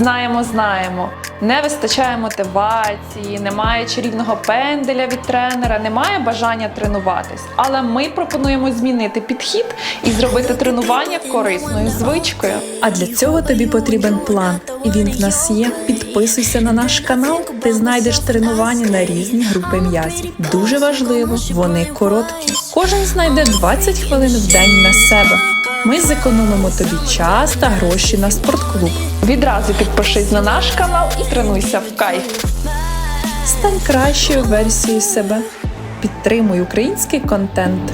Знаємо, знаємо. Не вистачає мотивації, немає чарівного пенделя від тренера, немає бажання тренуватись. Але ми пропонуємо змінити підхід і зробити тренування корисною звичкою. А для цього тобі потрібен план, і він в нас є. Підписуйся на наш канал, ти знайдеш тренування на різні групи м'язів. Дуже важливо, вони короткі. Кожен знайде 20 хвилин в день на себе. Ми зекономимо тобі час та гроші на спортклуб. Відразу підпишись на наш канал і тренуйся в кайф. Стань кращою версією себе. Підтримуй український контент.